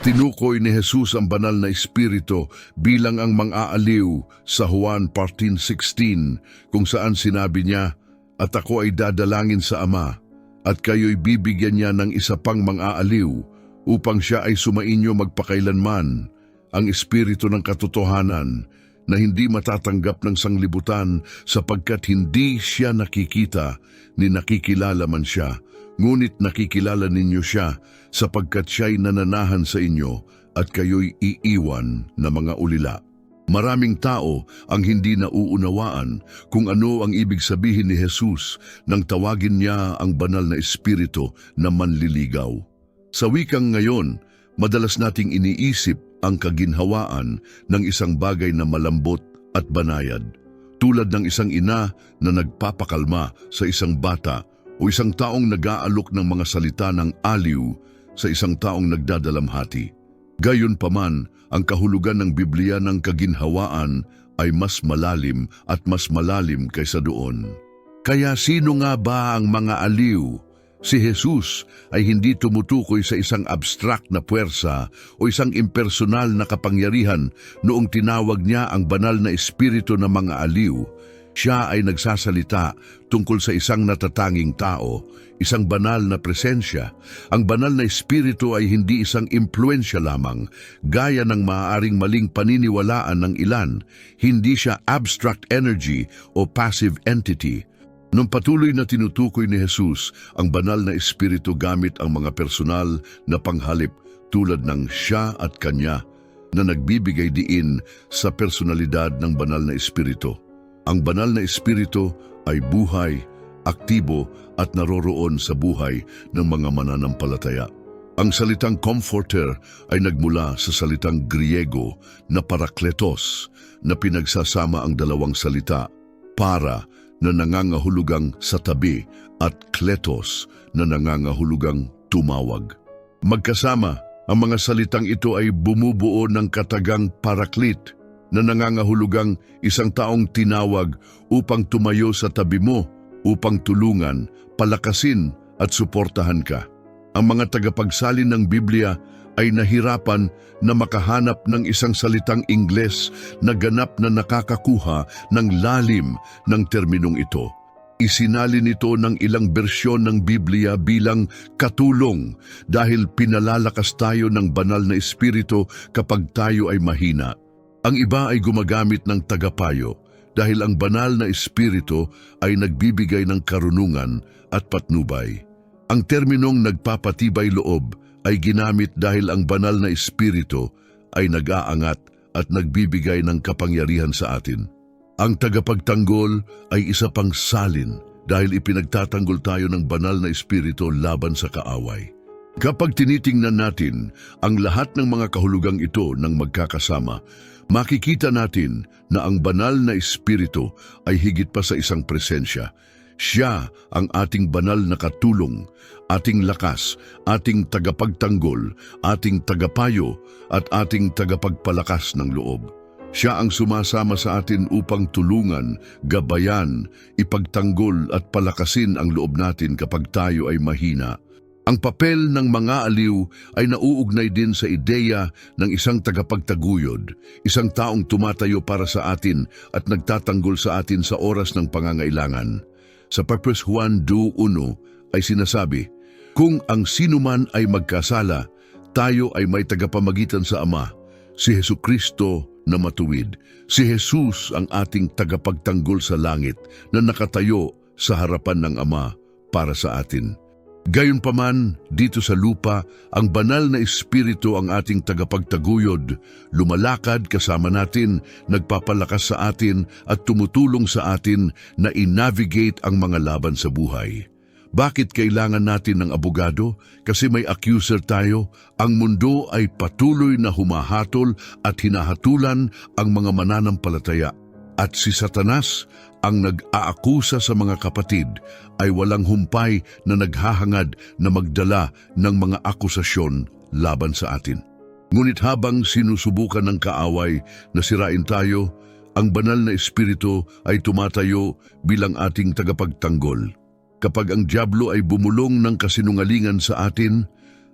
Tinukoy ni Jesus ang banal na espiritu bilang ang mang-aaliw sa Juan 14.16 kung saan sinabi niya, At ako ay dadalangin sa Ama, at kayo'y bibigyan niya ng isa pang mang-aaliw upang siya ay sumainyo magpakailanman, ang espiritu ng katotohanan na hindi matatanggap ng sanglibutan sapagkat hindi siya nakikita ni nakikilala man siya, ngunit nakikilala ninyo siya sapagkat siya'y nananahan sa inyo at kayo'y iiwan na mga ulila. Maraming tao ang hindi nauunawaan kung ano ang ibig sabihin ni Jesus nang tawagin niya ang banal na espiritu na manliligaw. Sa wikang ngayon, madalas nating iniisip ang kaginhawaan ng isang bagay na malambot at banayad, tulad ng isang ina na nagpapakalma sa isang bata o isang taong nag-aalok ng mga salita ng aliw sa isang taong nagdadalamhati. Gayon paman, ang kahulugan ng Biblia ng kaginhawaan ay mas malalim at mas malalim kaysa doon. Kaya sino nga ba ang mga aliw? Si Jesus ay hindi tumutukoy sa isang abstract na puwersa o isang impersonal na kapangyarihan noong tinawag niya ang banal na espiritu ng mga aliw. Siya ay nagsasalita tungkol sa isang natatanging tao, isang banal na presensya. Ang banal na espiritu ay hindi isang impluensya lamang, gaya ng maaaring maling paniniwalaan ng ilan. Hindi siya abstract energy o passive entity. Nung patuloy na tinutukoy ni Jesus ang banal na espiritu gamit ang mga personal na panghalip tulad ng siya at kanya na nagbibigay diin sa personalidad ng banal na espiritu. Ang banal na espiritu ay buhay, aktibo at naroroon sa buhay ng mga mananampalataya. Ang salitang comforter ay nagmula sa salitang Griego na parakletos na pinagsasama ang dalawang salita, para na nangangahulugang sa tabi at kletos na nangangahulugang tumawag. Magkasama, ang mga salitang ito ay bumubuo ng katagang paraklit na nangangahulugang isang taong tinawag upang tumayo sa tabi mo, upang tulungan, palakasin at suportahan ka. Ang mga tagapagsalin ng Biblia ay nahirapan na makahanap ng isang salitang Ingles na ganap na nakakakuha ng lalim ng terminong ito. Isinali nito ng ilang bersyon ng Biblia bilang katulong dahil pinalalakas tayo ng banal na espiritu kapag tayo ay mahina. Ang iba ay gumagamit ng tagapayo dahil ang banal na espiritu ay nagbibigay ng karunungan at patnubay. Ang terminong nagpapatibay loob ay ginamit dahil ang banal na espiritu ay nag-aangat at nagbibigay ng kapangyarihan sa atin. Ang tagapagtanggol ay isa pang salin dahil ipinagtatanggol tayo ng banal na espiritu laban sa kaaway. Kapag tinitingnan natin ang lahat ng mga kahulugang ito ng magkakasama, makikita natin na ang banal na espiritu ay higit pa sa isang presensya. Siya ang ating banal na katulong, ating lakas, ating tagapagtanggol, ating tagapayo, at ating tagapagpalakas ng loob. Siya ang sumasama sa atin upang tulungan, gabayan, ipagtanggol at palakasin ang loob natin kapag tayo ay mahina. Ang papel ng mga aliw ay nauugnay din sa ideya ng isang tagapagtaguyod, isang taong tumatayo para sa atin at nagtatanggol sa atin sa oras ng pangangailangan. Sa Purpose Juan 2.1 ay sinasabi, Kung ang sinuman ay magkasala, tayo ay may tagapamagitan sa Ama, si Heso Kristo na matuwid. Si Jesus ang ating tagapagtanggol sa langit na nakatayo sa harapan ng Ama para sa atin. Gayunpaman, dito sa lupa, ang banal na espiritu ang ating tagapagtaguyod, lumalakad kasama natin, nagpapalakas sa atin at tumutulong sa atin na i-navigate ang mga laban sa buhay. Bakit kailangan natin ng abogado? Kasi may accuser tayo. Ang mundo ay patuloy na humahatol at hinahatulan ang mga mananampalataya. At si Satanas, ang nag-aakusa sa mga kapatid, ay walang humpay na naghahangad na magdala ng mga akusasyon laban sa atin. Ngunit habang sinusubukan ng kaaway na sirain tayo, ang banal na espiritu ay tumatayo bilang ating tagapagtanggol. Kapag ang Diablo ay bumulong ng kasinungalingan sa atin,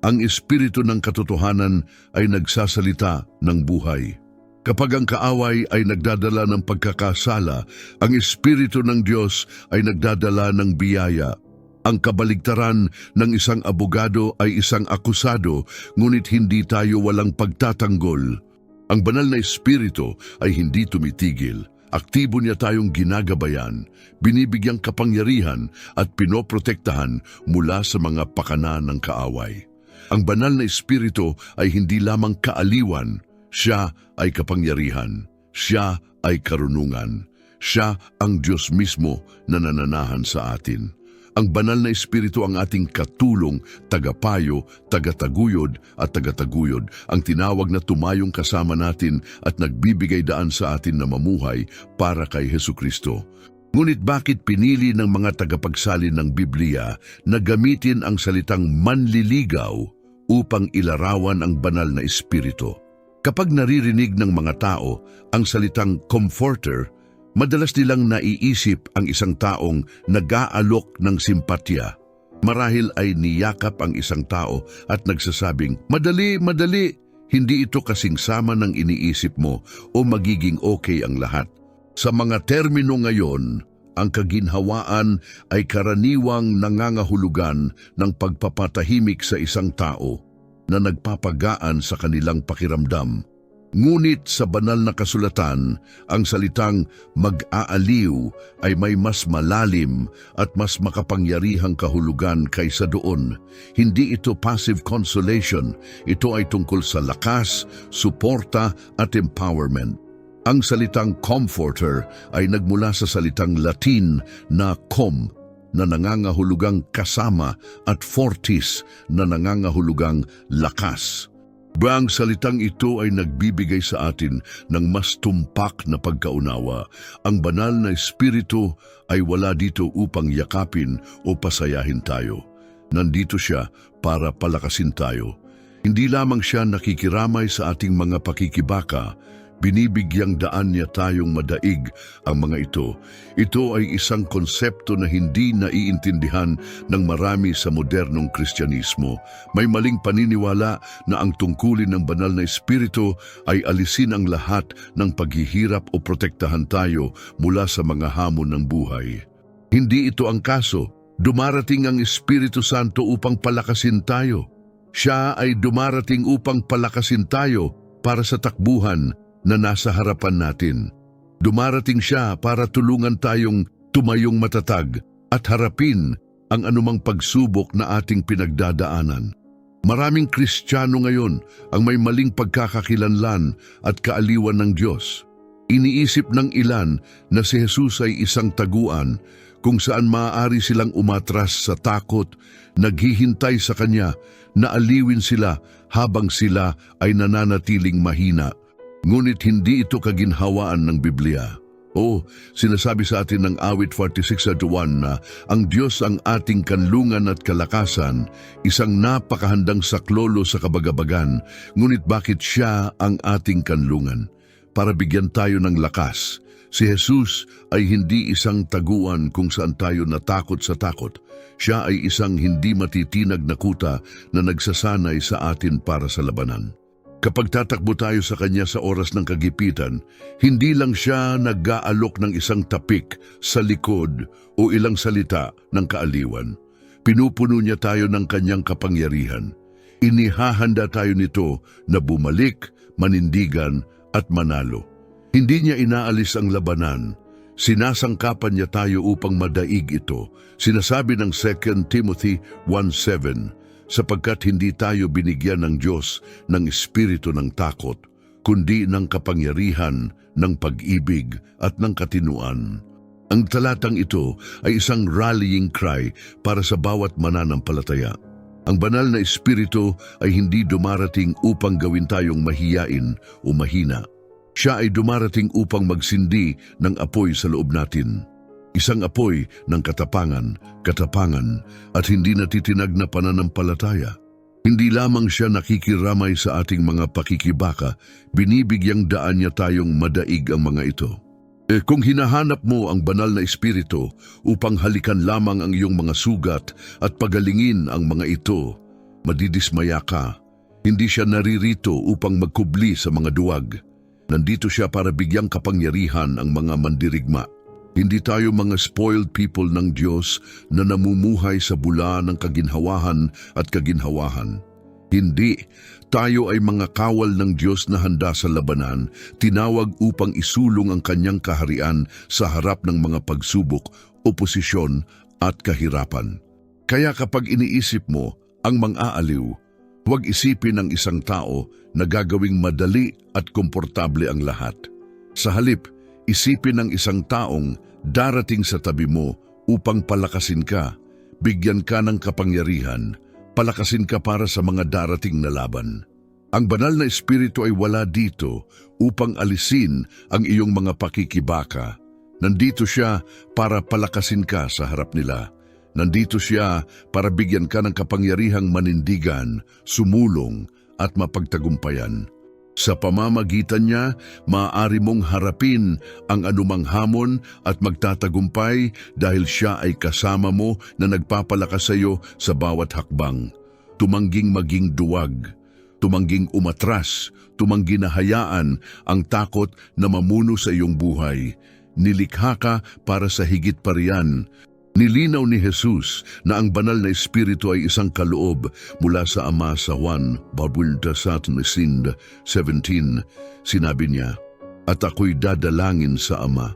Ang espiritu ng katotohanan ay nagsasalita ng buhay. Kapag ang kaaway ay nagdadala ng pagkakasala, ang espiritu ng Diyos ay nagdadala ng biyaya. Ang kabaligtaran ng isang abogado ay isang akusado, ngunit hindi tayo walang pagtatanggol. Ang banal na espiritu ay hindi tumitigil. Aktibo niya tayong ginagabayan, binibigyang kapangyarihan at pinoprotektahan mula sa mga pakana ng kaaway. Ang banal na espiritu ay hindi lamang kaaliwan, siya ay kapangyarihan, siya ay karunungan, siya ang Diyos mismo na nananahan sa atin. Ang banal na espiritu ang ating katulong, tagapayo, tagataguyod at tagataguyod, ang tinawag na tumayong kasama natin at nagbibigay daan sa atin na mamuhay para kay Heso Kristo. Ngunit bakit pinili ng mga tagapagsalin ng Biblia na gamitin ang salitang manliligaw upang ilarawan ang banal na espiritu? Kapag naririnig ng mga tao ang salitang comforter, madalas nilang naiisip ang isang taong nag-aalok ng simpatya. Marahil ay niyakap ang isang tao at nagsasabing, Madali, madali! Hindi ito kasing sama ng iniisip mo o magiging okay ang lahat. Sa mga termino ngayon, ang kaginhawaan ay karaniwang nangangahulugan ng pagpapatahimik sa isang tao na nagpapagaan sa kanilang pakiramdam. Ngunit sa banal na kasulatan, ang salitang mag-aaliw ay may mas malalim at mas makapangyarihang kahulugan kaysa doon. Hindi ito passive consolation, ito ay tungkol sa lakas, suporta at empowerment. Ang salitang comforter ay nagmula sa salitang Latin na com na nangangahulugang kasama at fortis na nangangahulugang lakas. Ba ang salitang ito ay nagbibigay sa atin ng mas tumpak na pagkaunawa. Ang banal na espiritu ay wala dito upang yakapin o pasayahin tayo. Nandito siya para palakasin tayo. Hindi lamang siya nakikiramay sa ating mga pakikibaka, binibigyang daan niya tayong madaig ang mga ito. Ito ay isang konsepto na hindi naiintindihan ng marami sa modernong kristyanismo. May maling paniniwala na ang tungkulin ng banal na espiritu ay alisin ang lahat ng paghihirap o protektahan tayo mula sa mga hamon ng buhay. Hindi ito ang kaso. Dumarating ang Espiritu Santo upang palakasin tayo. Siya ay dumarating upang palakasin tayo para sa takbuhan na nasa harapan natin. Dumarating siya para tulungan tayong tumayong matatag at harapin ang anumang pagsubok na ating pinagdadaanan. Maraming Kristiyano ngayon ang may maling pagkakakilanlan at kaaliwan ng Diyos. Iniisip ng ilan na si Jesus ay isang taguan kung saan maaari silang umatras sa takot, naghihintay sa Kanya na aliwin sila habang sila ay nananatiling mahina. Ngunit hindi ito kaginhawaan ng Biblia. O, sinasabi sa atin ng awit 46 at 1 na ang Diyos ang ating kanlungan at kalakasan, isang napakahandang saklolo sa kabagabagan, ngunit bakit siya ang ating kanlungan? Para bigyan tayo ng lakas. Si Jesus ay hindi isang taguan kung saan tayo natakot sa takot. Siya ay isang hindi matitinag na kuta na nagsasanay sa atin para sa labanan. Kapag tatakbo tayo sa Kanya sa oras ng kagipitan, hindi lang siya nag-aalok ng isang tapik sa likod o ilang salita ng kaaliwan. Pinupuno niya tayo ng Kanyang kapangyarihan. Inihahanda tayo nito na bumalik, manindigan at manalo. Hindi niya inaalis ang labanan. Sinasangkapan niya tayo upang madaig ito. Sinasabi ng 2 Timothy 1.7, sapagkat hindi tayo binigyan ng Diyos ng espiritu ng takot, kundi ng kapangyarihan, ng pag-ibig at ng katinuan. Ang talatang ito ay isang rallying cry para sa bawat mananampalataya. Ang banal na espiritu ay hindi dumarating upang gawin tayong mahiyain o mahina. Siya ay dumarating upang magsindi ng apoy sa loob natin. Isang apoy ng katapangan, katapangan at hindi natitinag na pananampalataya. Hindi lamang siya nakikiramay sa ating mga pakikibaka, binibigyang daan niya tayong madaig ang mga ito. Eh kung hinahanap mo ang banal na espiritu upang halikan lamang ang iyong mga sugat at pagalingin ang mga ito, madidismaya ka. Hindi siya naririto upang magkubli sa mga duwag. Nandito siya para bigyang kapangyarihan ang mga mandirigma. Hindi tayo mga spoiled people ng Diyos na namumuhay sa bula ng kaginhawahan at kaginhawahan. Hindi, tayo ay mga kawal ng Diyos na handa sa labanan, tinawag upang isulong ang kanyang kaharian sa harap ng mga pagsubok, oposisyon at kahirapan. Kaya kapag iniisip mo ang mang-aaliw, huwag isipin ng isang tao na gagawing madali at komportable ang lahat. Sa halip, isipin ng isang taong darating sa tabi mo upang palakasin ka, bigyan ka ng kapangyarihan, palakasin ka para sa mga darating na laban. Ang banal na espiritu ay wala dito upang alisin ang iyong mga pakikibaka. Nandito siya para palakasin ka sa harap nila. Nandito siya para bigyan ka ng kapangyarihang manindigan, sumulong at mapagtagumpayan. Sa pamamagitan niya, maaari mong harapin ang anumang hamon at magtatagumpay dahil siya ay kasama mo na nagpapalakas sa iyo sa bawat hakbang. Tumangging maging duwag, tumangging umatras, tumanggi na hayaan ang takot na mamuno sa iyong buhay. Nilikha ka para sa higit pa riyan. Nilinaw ni Jesus na ang banal na espiritu ay isang kaloob mula sa Ama sa Juan, Babulda sa Sind 17. Sinabi niya, At ako'y dadalangin sa Ama,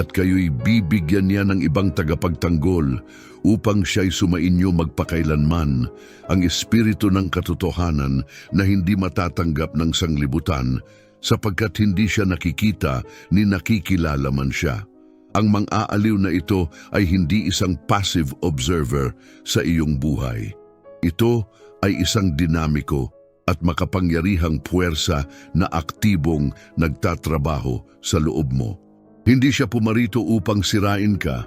at kayo'y bibigyan niya ng ibang tagapagtanggol upang siya'y sumainyo magpakailanman ang espiritu ng katotohanan na hindi matatanggap ng sanglibutan sapagkat hindi siya nakikita ni nakikilala man siya. Ang mang-aaliw na ito ay hindi isang passive observer sa iyong buhay. Ito ay isang dinamiko at makapangyarihang puwersa na aktibong nagtatrabaho sa loob mo. Hindi siya pumarito upang sirain ka.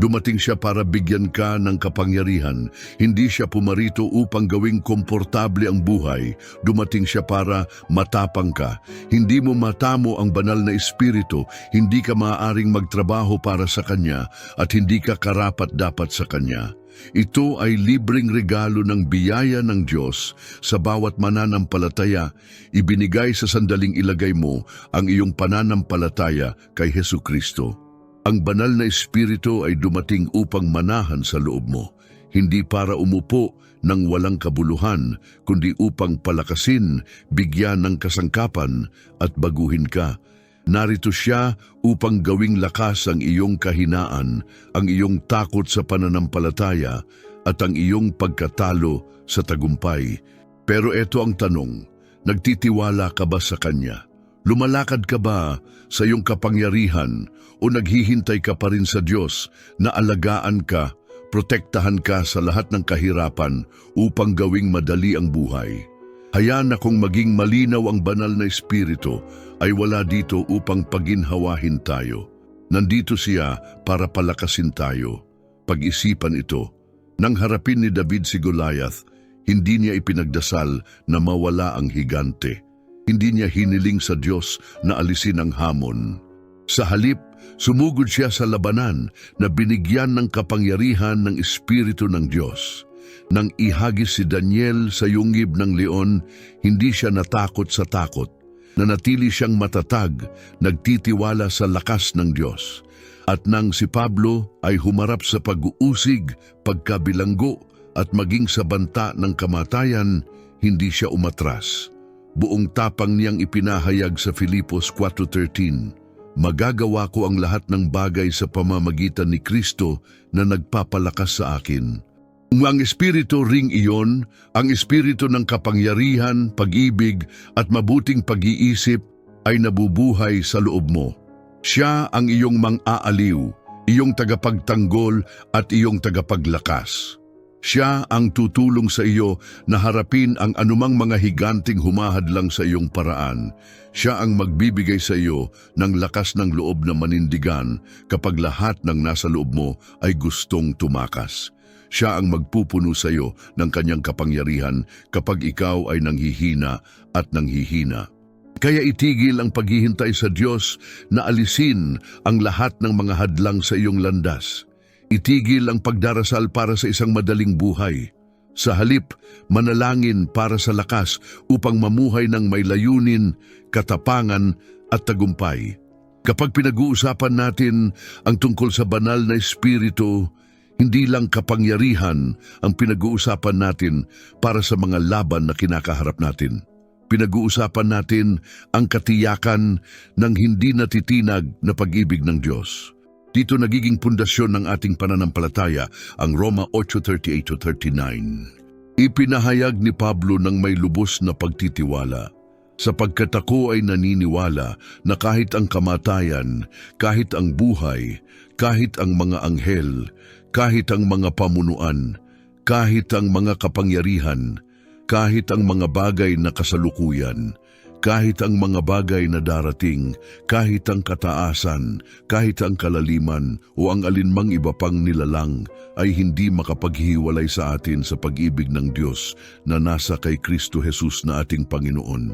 Dumating siya para bigyan ka ng kapangyarihan. Hindi siya pumarito upang gawing komportable ang buhay. Dumating siya para matapang ka. Hindi mo matamo ang banal na espiritu. Hindi ka maaaring magtrabaho para sa Kanya at hindi ka karapat dapat sa Kanya. Ito ay libreng regalo ng biyaya ng Diyos sa bawat mananampalataya. Ibinigay sa sandaling ilagay mo ang iyong pananampalataya kay Hesu Kristo. Ang banal na espiritu ay dumating upang manahan sa loob mo, hindi para umupo ng walang kabuluhan, kundi upang palakasin, bigyan ng kasangkapan at baguhin ka. Narito siya upang gawing lakas ang iyong kahinaan, ang iyong takot sa pananampalataya at ang iyong pagkatalo sa tagumpay. Pero ito ang tanong, nagtitiwala ka ba sa Kanya? Lumalakad ka ba sa iyong kapangyarihan o naghihintay ka pa rin sa Diyos na alagaan ka, protektahan ka sa lahat ng kahirapan upang gawing madali ang buhay? Hayaan na kung maging malinaw ang banal na espiritu ay wala dito upang paginhawahin tayo. Nandito siya para palakasin tayo. Pag-isipan ito. Nang harapin ni David si Goliath, hindi niya ipinagdasal na mawala ang higante. Hindi niya hiniling sa Diyos na alisin ang hamon. Sa halip, sumugod siya sa labanan na binigyan ng kapangyarihan ng Espiritu ng Diyos. Nang ihagis si Daniel sa yungib ng leon, hindi siya natakot sa takot. Nanatili siyang matatag, nagtitiwala sa lakas ng Diyos. At nang si Pablo ay humarap sa pag-uusig, pagkabilanggo at maging sa banta ng kamatayan, hindi siya umatras. Buong tapang niyang ipinahayag sa Filipos 4.13, Magagawa ko ang lahat ng bagay sa pamamagitan ni Kristo na nagpapalakas sa akin. Ang espiritu ring iyon, ang espiritu ng kapangyarihan, pag-ibig at mabuting pag-iisip ay nabubuhay sa loob mo. Siya ang iyong mang-aaliw, iyong tagapagtanggol at iyong tagapaglakas. Siya ang tutulong sa iyo na harapin ang anumang mga higanting humahadlang sa iyong paraan. Siya ang magbibigay sa iyo ng lakas ng loob na manindigan kapag lahat ng nasa loob mo ay gustong tumakas. Siya ang magpupuno sa iyo ng kanyang kapangyarihan kapag ikaw ay nanghihina at nanghihina. Kaya itigil ang paghihintay sa Diyos na alisin ang lahat ng mga hadlang sa iyong landas. Itigil ang pagdarasal para sa isang madaling buhay. Sa halip, manalangin para sa lakas upang mamuhay ng may layunin, katapangan at tagumpay. Kapag pinag-uusapan natin ang tungkol sa banal na espiritu, hindi lang kapangyarihan ang pinag-uusapan natin para sa mga laban na kinakaharap natin. Pinag-uusapan natin ang katiyakan ng hindi natitinag na pag-ibig ng Diyos. Dito nagiging pundasyon ng ating pananampalataya ang Roma 8.38-39. Ipinahayag ni Pablo ng may lubos na pagtitiwala sapagkat ako ay naniniwala na kahit ang kamatayan, kahit ang buhay, kahit ang mga anghel, kahit ang mga pamunuan, kahit ang mga kapangyarihan, kahit ang mga bagay na kasalukuyan, kahit ang mga bagay na darating, kahit ang kataasan, kahit ang kalaliman o ang alinmang iba pang nilalang ay hindi makapaghiwalay sa atin sa pag-ibig ng Diyos na nasa kay Kristo Jesus na ating Panginoon.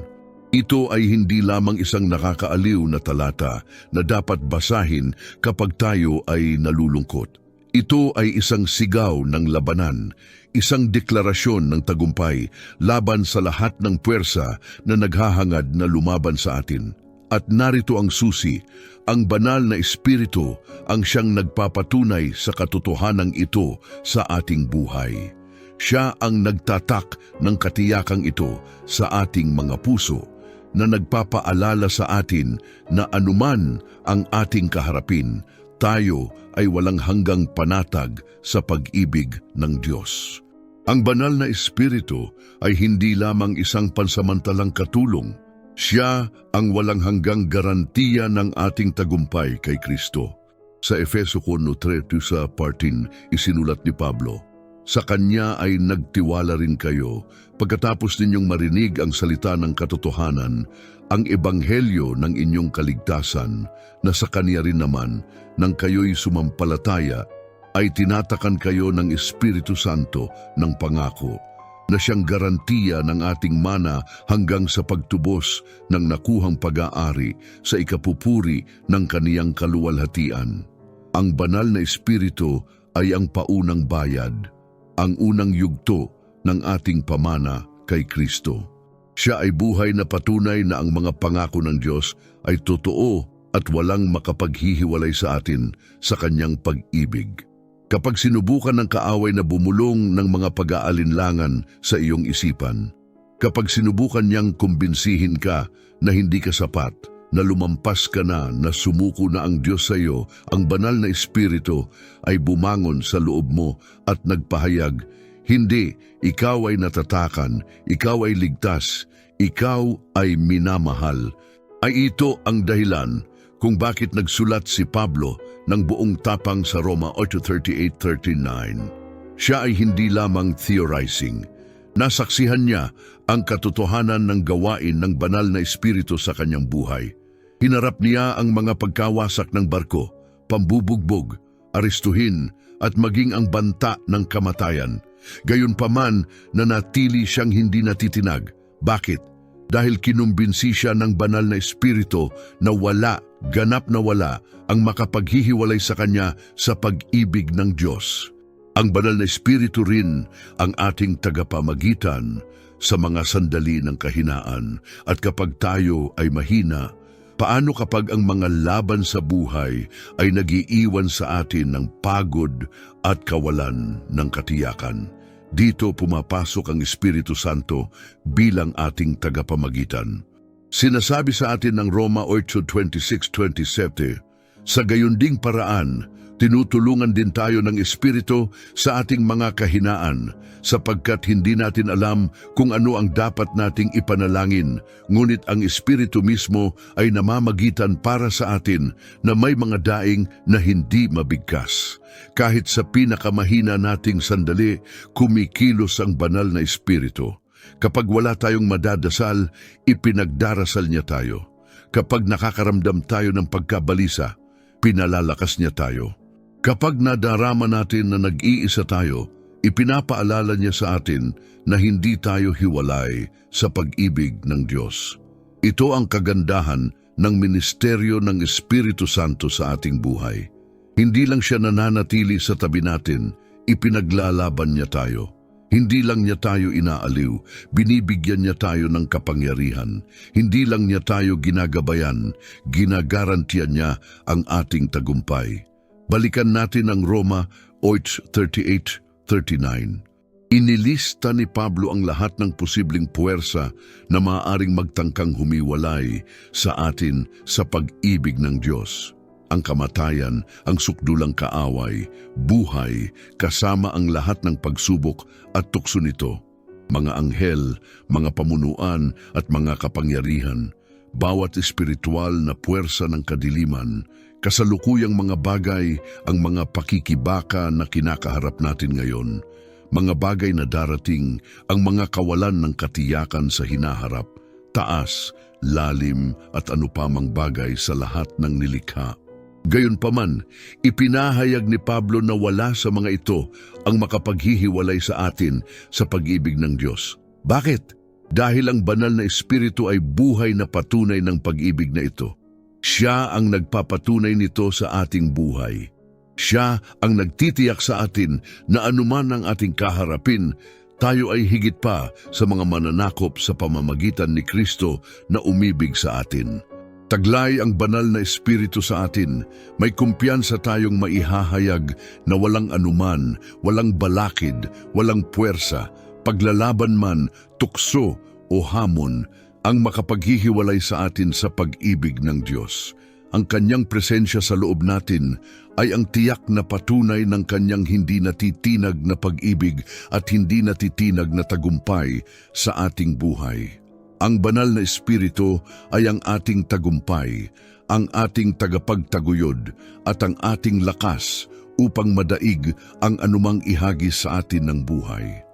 Ito ay hindi lamang isang nakakaaliw na talata na dapat basahin kapag tayo ay nalulungkot. Ito ay isang sigaw ng labanan, isang deklarasyon ng tagumpay laban sa lahat ng puwersa na naghahangad na lumaban sa atin. At narito ang susi, ang banal na espiritu ang siyang nagpapatunay sa katotohanan ito sa ating buhay. Siya ang nagtatak ng katiyakang ito sa ating mga puso na nagpapaalala sa atin na anuman ang ating kaharapin, tayo ay walang hanggang panatag sa pag-ibig ng Diyos. Ang banal na espiritu ay hindi lamang isang pansamantalang katulong. Siya ang walang hanggang garantiya ng ating tagumpay kay Kristo. Sa Efeso 1.3 sa partin isinulat ni Pablo, Sa Kanya ay nagtiwala rin kayo pagkatapos ninyong marinig ang salita ng katotohanan, ang ebanghelyo ng inyong kaligtasan, na sa Kanya rin naman, nang kayo'y sumampalataya, ay tinatakan kayo ng Espiritu Santo ng pangako, na siyang garantiya ng ating mana hanggang sa pagtubos ng nakuhang pag-aari sa ikapupuri ng kaniyang kaluwalhatian. Ang banal na Espiritu ay ang paunang bayad, ang unang yugto ng ating pamana kay Kristo. Siya ay buhay na patunay na ang mga pangako ng Diyos ay totoo at walang makapaghihiwalay sa atin sa kanyang pag-ibig. Kapag sinubukan ng kaaway na bumulong ng mga pag-aalinlangan sa iyong isipan, kapag sinubukan niyang kumbinsihin ka na hindi ka sapat, na lumampas ka na, na sumuko na ang Diyos sa iyo, ang banal na Espiritu ay bumangon sa loob mo at nagpahayag, Hindi, ikaw ay natatakan, ikaw ay ligtas, ikaw ay minamahal. Ay ito ang dahilan kung bakit nagsulat si Pablo ng buong tapang sa Roma 8.38.39. Siya ay hindi lamang theorizing. Nasaksihan niya ang katotohanan ng gawain ng banal na espiritu sa kanyang buhay. Hinarap niya ang mga pagkawasak ng barko, pambubugbog, aristuhin at maging ang banta ng kamatayan. Gayunpaman na natili siyang hindi natitinag. Bakit? Dahil kinumbinsi siya ng banal na espiritu na wala, ganap na wala, ang makapaghihiwalay sa kanya sa pag-ibig ng Diyos. Ang banal na espiritu rin ang ating tagapamagitan sa mga sandali ng kahinaan at kapag tayo ay mahina, paano kapag ang mga laban sa buhay ay nagiiwan sa atin ng pagod at kawalan ng katiyakan? Dito pumapasok ang Espiritu Santo bilang ating tagapamagitan. Sinasabi sa atin ng Roma 8.26-27, Sa gayunding paraan, tinutulungan din tayo ng Espiritu sa ating mga kahinaan sapagkat hindi natin alam kung ano ang dapat nating ipanalangin, ngunit ang Espiritu mismo ay namamagitan para sa atin na may mga daing na hindi mabigkas. Kahit sa pinakamahina nating sandali, kumikilos ang banal na Espiritu. Kapag wala tayong madadasal, ipinagdarasal niya tayo. Kapag nakakaramdam tayo ng pagkabalisa, pinalalakas niya tayo. Kapag nadarama natin na nag-iisa tayo, ipinapaalala niya sa atin na hindi tayo hiwalay sa pag-ibig ng Diyos. Ito ang kagandahan ng ministeryo ng Espiritu Santo sa ating buhay. Hindi lang siya nananatili sa tabi natin, ipinaglalaban niya tayo. Hindi lang niya tayo inaaliw, binibigyan niya tayo ng kapangyarihan. Hindi lang niya tayo ginagabayan, ginagarantiyan niya ang ating tagumpay. Balikan natin ang Roma 8.38-39. Inilista ni Pablo ang lahat ng posibleng puwersa na maaaring magtangkang humiwalay sa atin sa pag-ibig ng Diyos. Ang kamatayan, ang sukdulang kaaway, buhay, kasama ang lahat ng pagsubok at tukso nito. Mga anghel, mga pamunuan at mga kapangyarihan, bawat espiritual na puwersa ng kadiliman, kasalukuyang mga bagay ang mga pakikibaka na kinakaharap natin ngayon, mga bagay na darating ang mga kawalan ng katiyakan sa hinaharap, taas, lalim at ano pa mang bagay sa lahat ng nilikha. Gayunpaman, ipinahayag ni Pablo na wala sa mga ito ang makapaghihiwalay sa atin sa pag-ibig ng Diyos. Bakit? Dahil ang banal na espiritu ay buhay na patunay ng pag-ibig na ito. Siya ang nagpapatunay nito sa ating buhay. Siya ang nagtitiyak sa atin na anuman ang ating kaharapin, tayo ay higit pa sa mga mananakop sa pamamagitan ni Kristo na umibig sa atin. Taglay ang banal na espiritu sa atin, may kumpiyansa tayong maihahayag na walang anuman, walang balakid, walang puwersa, paglalaban man, tukso o hamon, ang makapaghihiwalay sa atin sa pag-ibig ng Diyos. Ang kanyang presensya sa loob natin ay ang tiyak na patunay ng kanyang hindi natitinag na pag-ibig at hindi natitinag na tagumpay sa ating buhay. Ang banal na espiritu ay ang ating tagumpay, ang ating tagapagtaguyod at ang ating lakas upang madaig ang anumang ihagis sa atin ng buhay.